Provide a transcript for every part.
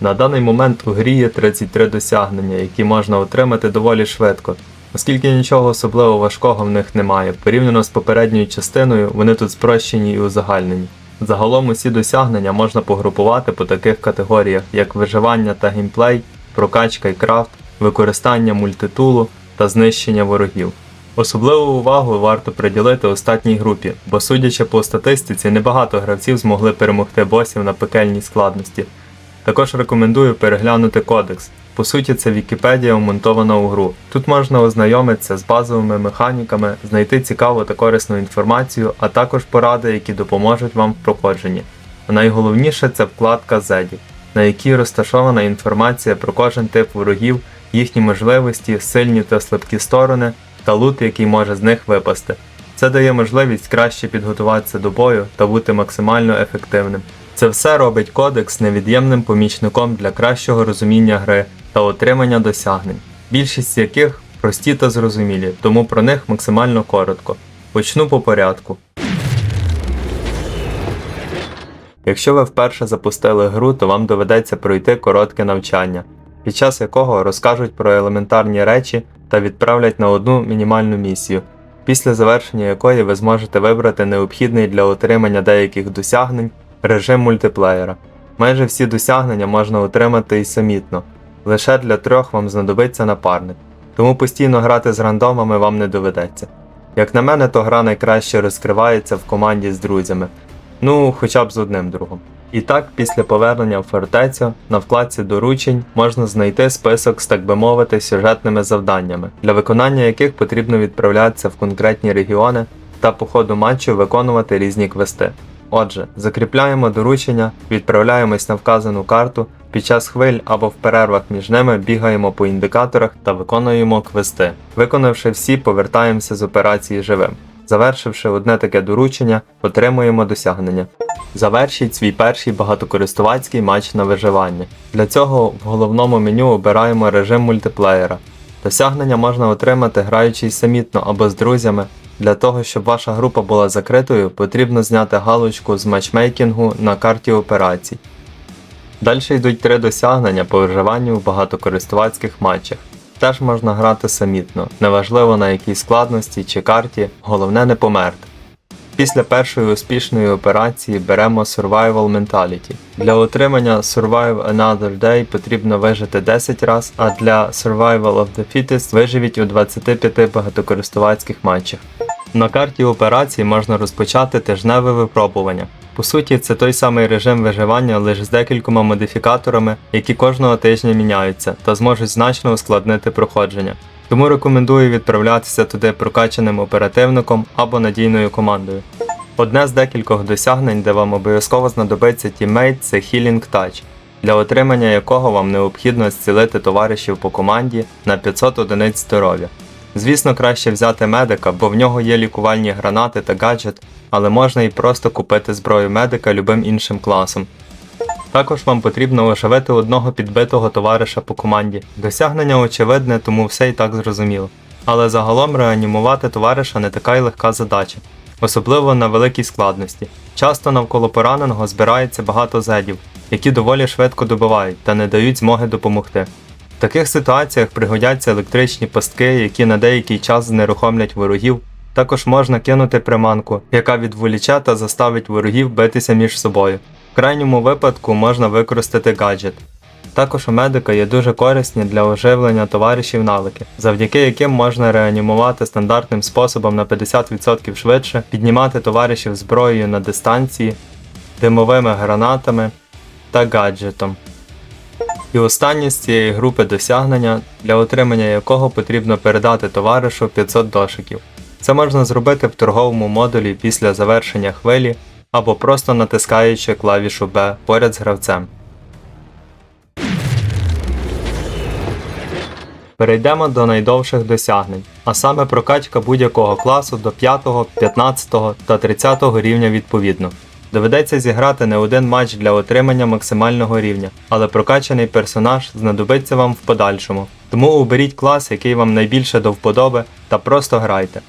На даний момент у грі є 33 досягнення, які можна отримати доволі швидко, оскільки нічого особливо важкого в них немає. Порівняно з попередньою частиною, вони тут спрощені і узагальнені. Загалом усі досягнення можна погрупувати по таких категоріях, як виживання та геймплей, прокачка і крафт, використання мультитулу та знищення ворогів. Особливу увагу варто приділити остатній групі, бо судячи по статистиці, небагато гравців змогли перемогти босів на пекельній складності. Також рекомендую переглянути кодекс. По суті, це Вікіпедія вмонтована у гру. Тут можна ознайомитися з базовими механіками, знайти цікаву та корисну інформацію, а також поради, які допоможуть вам в проходженні. А найголовніше це вкладка зедів, на якій розташована інформація про кожен тип ворогів, їхні можливості, сильні та слабкі сторони та лут, який може з них випасти. Це дає можливість краще підготуватися до бою та бути максимально ефективним. Це все робить кодекс невід'ємним помічником для кращого розуміння гри та отримання досягнень, більшість яких прості та зрозумілі, тому про них максимально коротко. Почну по порядку. Якщо ви вперше запустили гру, то вам доведеться пройти коротке навчання, під час якого розкажуть про елементарні речі та відправлять на одну мінімальну місію, після завершення якої ви зможете вибрати необхідний для отримання деяких досягнень режим мультиплеєра. Майже всі досягнення можна отримати і самітно, лише для трьох вам знадобиться напарник, тому постійно грати з рандомами вам не доведеться. Як на мене, то гра найкраще розкривається в команді з друзями, ну хоча б з одним другом. І так, після повернення в фортецю на вкладці доручень можна знайти список з так би мовити сюжетними завданнями, для виконання яких потрібно відправлятися в конкретні регіони та по ходу матчу виконувати різні квести. Отже, закріпляємо доручення, відправляємось на вказану карту, під час хвиль або в перервах між ними бігаємо по індикаторах та виконуємо квести. Виконавши всі, повертаємося з операції живим. Завершивши одне таке доручення, отримуємо досягнення. Завершіть свій перший багатокористувацький матч на виживання. Для цього в головному меню обираємо режим мультиплеєра. Досягнення можна отримати граючи самітно або з друзями. Для того, щоб ваша група була закритою, потрібно зняти галочку з матчмейкінгу на карті операцій. Далі йдуть три досягнення по виживанню в багатокористувацьких матчах. Теж можна грати самітно, неважливо на якій складності чи карті, головне не померти. Після першої успішної операції беремо Survival Mentality. Для отримання Survive Another Day потрібно вижити 10 раз, а для Survival of the Fittest виживіть у 25 багатокористувацьких матчах. На карті операції можна розпочати тижневе випробування. По суті, це той самий режим виживання лише з декількома модифікаторами, які кожного тижня міняються та зможуть значно ускладнити проходження. Тому рекомендую відправлятися туди прокачаним оперативником або надійною командою. Одне з декількох досягнень, де вам обов'язково знадобиться тіммейт, це Healing Touch, для отримання якого вам необхідно зцілити товаришів по команді на 500 одиниць здоров'я. Звісно, краще взяти медика, бо в нього є лікувальні гранати та гаджет, але можна і просто купити зброю медика любим іншим класом. Також вам потрібно оживити одного підбитого товариша по команді. Досягнення очевидне, тому все і так зрозуміло. Але загалом реанімувати товариша не така й легка задача, особливо на великій складності. Часто навколо пораненого збирається багато зедів, які доволі швидко добивають та не дають змоги допомогти. В таких ситуаціях пригодяться електричні пастки, які на деякий час знерухомлять ворогів. Також можна кинути приманку, яка відволіче та заставить ворогів битися між собою. В крайньому випадку можна використати гаджет. Також у медика є дуже корисні для оживлення товаришів навики, завдяки яким можна реанімувати стандартним способом на 50% швидше, піднімати товаришів зброєю на дистанції, димовими гранатами та гаджетом. І останнє з цієї групи досягнення, для отримання якого потрібно передати товаришу 500 дошиків. Це можна зробити в торговому модулі після завершення хвилі або просто натискаючи клавішу B поряд з гравцем. Перейдемо до найдовших досягнень, а саме прокачка будь-якого класу до 5, 15 та 30 рівня відповідно. Доведеться зіграти не один матч для отримання максимального рівня, але прокачаний персонаж знадобиться вам в подальшому. Тому оберіть клас, який вам найбільше до вподоби, та просто грайте.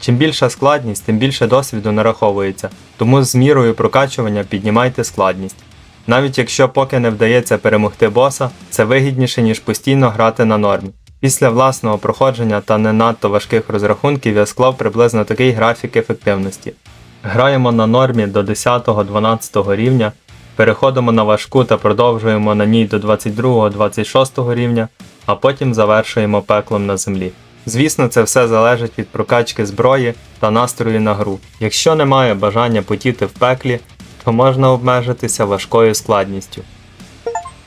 Чим більша складність, тим більше досвіду нараховується, тому з мірою прокачування піднімайте складність. Навіть якщо поки не вдається перемогти боса, це вигідніше, ніж постійно грати на нормі. Після власного проходження та не надто важких розрахунків я склав приблизно такий графік ефективності. Граємо на нормі до 10-12 рівня, переходимо на важку та продовжуємо на ній до 22-26 рівня, а потім завершуємо пеклом на землі. Звісно, це все залежить від прокачки зброї та настрою на гру. Якщо немає бажання потіти в пеклі, то можна обмежитися важкою складністю.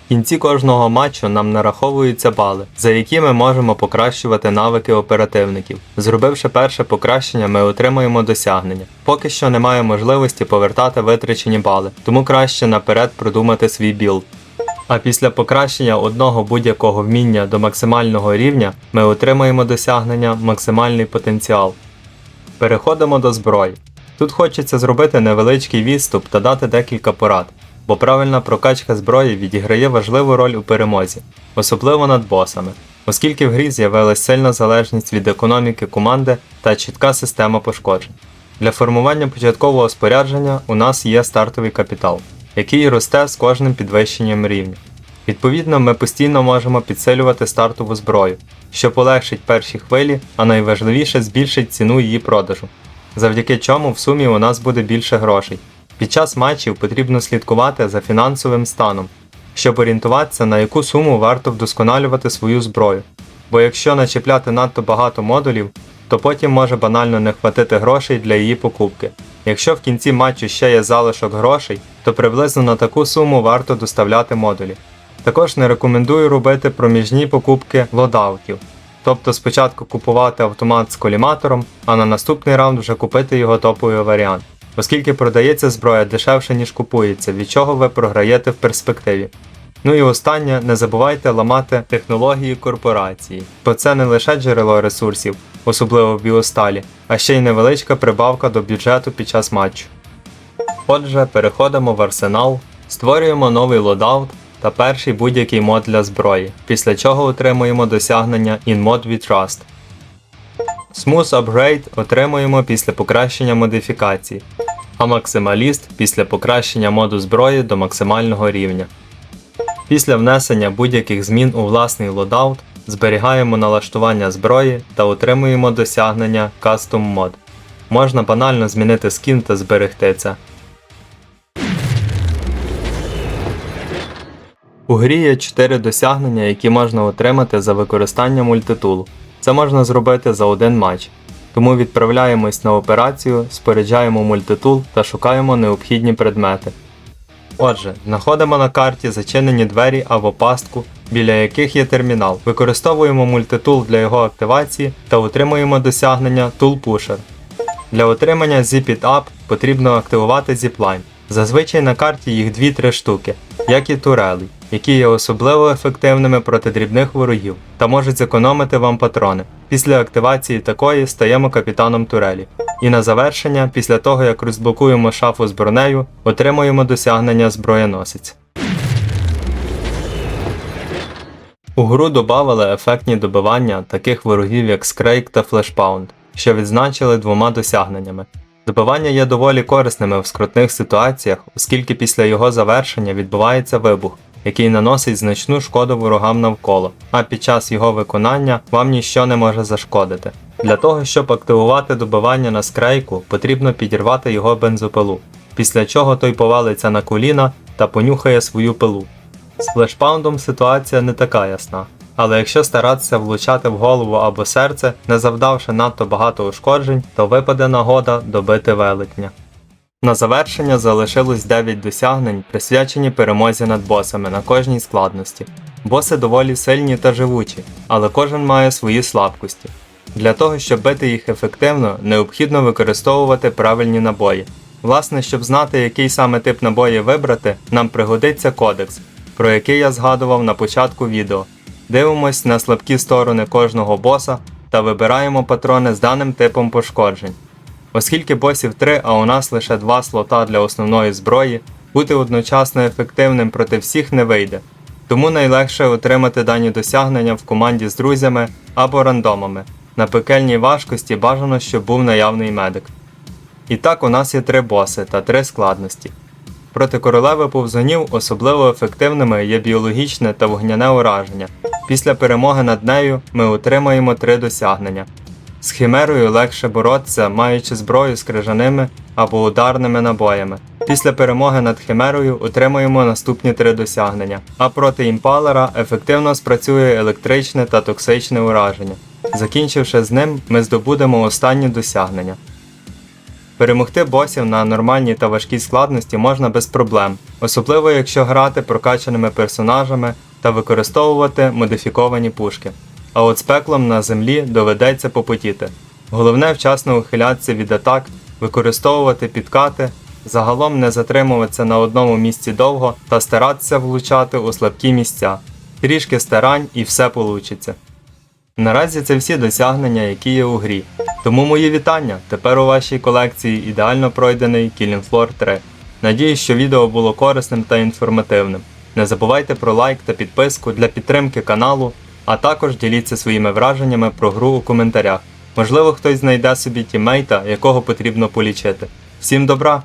В кінці кожного матчу нам нараховуються бали, за які ми можемо покращувати навики оперативників. Зробивши перше покращення, ми отримуємо досягнення. Поки що немає можливості повертати витрачені бали, тому краще наперед продумати свій білд. А після покращення одного будь-якого вміння до максимального рівня ми отримаємо досягнення максимальний потенціал. Переходимо до зброї. Тут хочеться зробити невеличкий відступ та дати декілька порад, бо правильна прокачка зброї відіграє важливу роль у перемозі, особливо над босами, оскільки в грі з'явилась сильна залежність від економіки команди та чітка система пошкоджень. Для формування початкового спорядження у нас є стартовий капітал, який росте з кожним підвищенням рівня. Відповідно, ми постійно можемо підсилювати стартову зброю, що полегшить перші хвилі, а найважливіше збільшить ціну її продажу завдяки чому в сумі у нас буде більше грошей. Під час матчів потрібно слідкувати за фінансовим станом, щоб орієнтуватися, на яку суму варто вдосконалювати свою зброю. Бо якщо начепляти надто багато модулів, то потім може банально не хватити грошей для її покупки. Якщо в кінці матчу ще є залишок грошей, то приблизно на таку суму варто доставляти модулі. Також не рекомендую робити проміжні покупки лодаутів, Тобто спочатку купувати автомат з коліматором, а на наступний раунд вже купити його топовий варіант, оскільки продається зброя дешевше, ніж купується, від чого ви програєте в перспективі. Ну і останнє, не забувайте ламати технології корпорації, бо це не лише джерело ресурсів, особливо в біосталі, а ще й невеличка прибавка до бюджету під час матчу. Отже, переходимо в арсенал, створюємо новий лодаут та перший будь-який мод для зброї, після чого отримуємо досягнення In Mod We Trust. Smooth Upgrade отримуємо після покращення модифікацій, а максималіст після покращення моду зброї до максимального рівня. Після внесення будь-яких змін у власний лодаут зберігаємо налаштування зброї та отримуємо досягнення Custom Mod. Можна банально змінити скін та зберегти це. У грі є 4 досягнення, які можна отримати за використання мультитулу. Це можна зробити за один матч. Тому відправляємось на операцію, споряджаємо мультитул та шукаємо необхідні предмети. Отже, знаходимо на карті зачинені двері або пастку, біля яких є термінал. Використовуємо мультитул для його активації та отримуємо досягнення Tool Pusher. Для отримання Zip It Up потрібно активувати Zipline. Зазвичай на карті їх 2-3 штуки, як і турелей які є особливо ефективними проти дрібних ворогів та можуть зекономити вам патрони. Після активації такої стаємо капітаном турелі. І на завершення, після того як розблокуємо шафу з бронею, отримуємо досягнення зброєносець. У гру додавали ефектні добивання таких ворогів як Скрейк та Флешпаунд, що відзначили двома досягненнями. Добивання є доволі корисними в скрутних ситуаціях, оскільки після його завершення відбувається вибух, який наносить значну шкоду ворогам навколо, а під час його виконання вам ніщо не може зашкодити. Для того, щоб активувати добивання на скрейку, потрібно підірвати його бензопилу, після чого той повалиться на коліна та понюхає свою пилу. З флешпаундом ситуація не така ясна. Але якщо старатися влучати в голову або серце, не завдавши надто багато ушкоджень, то випаде нагода добити велетня. На завершення залишилось 9 досягнень, присвячені перемозі над босами на кожній складності. Боси доволі сильні та живучі, але кожен має свої слабкості. Для того, щоб бити їх ефективно, необхідно використовувати правильні набої. Власне, щоб знати, який саме тип набої вибрати, нам пригодиться кодекс, про який я згадував на початку відео. Дивимось на слабкі сторони кожного боса та вибираємо патрони з даним типом пошкоджень. Оскільки босів 3, а у нас лише 2 слота для основної зброї, бути одночасно ефективним проти всіх не вийде. Тому найлегше отримати дані досягнення в команді з друзями або рандомами. На пекельній важкості бажано, щоб був наявний медик. І так у нас є три боси та три складності. Проти королеви повзунів особливо ефективними є біологічне та вогняне ураження. Після перемоги над нею ми отримаємо три досягнення. З химерою легше боротися, маючи зброю з крижаними або ударними набоями. Після перемоги над химерою отримаємо наступні три досягнення, а проти імпалера ефективно спрацює електричне та токсичне ураження. Закінчивши з ним, ми здобудемо останні досягнення. Перемогти босів на нормальній та важкій складності можна без проблем, особливо якщо грати прокачаними персонажами та використовувати модифіковані пушки. А от з пеклом на землі доведеться попотіти. Головне вчасно ухилятися від атак, використовувати підкати, загалом не затримуватися на одному місці довго та старатися влучати у слабкі місця. Трішки старань і все получиться. Наразі це всі досягнення, які є у грі. Тому мої вітання. Тепер у вашій колекції ідеально пройдений Killing Floor 3. Надіюсь, що відео було корисним та інформативним. Не забувайте про лайк та підписку для підтримки каналу, а також діліться своїми враженнями про гру у коментарях. Можливо, хтось знайде собі тімейта, якого потрібно полічити. Всім добра!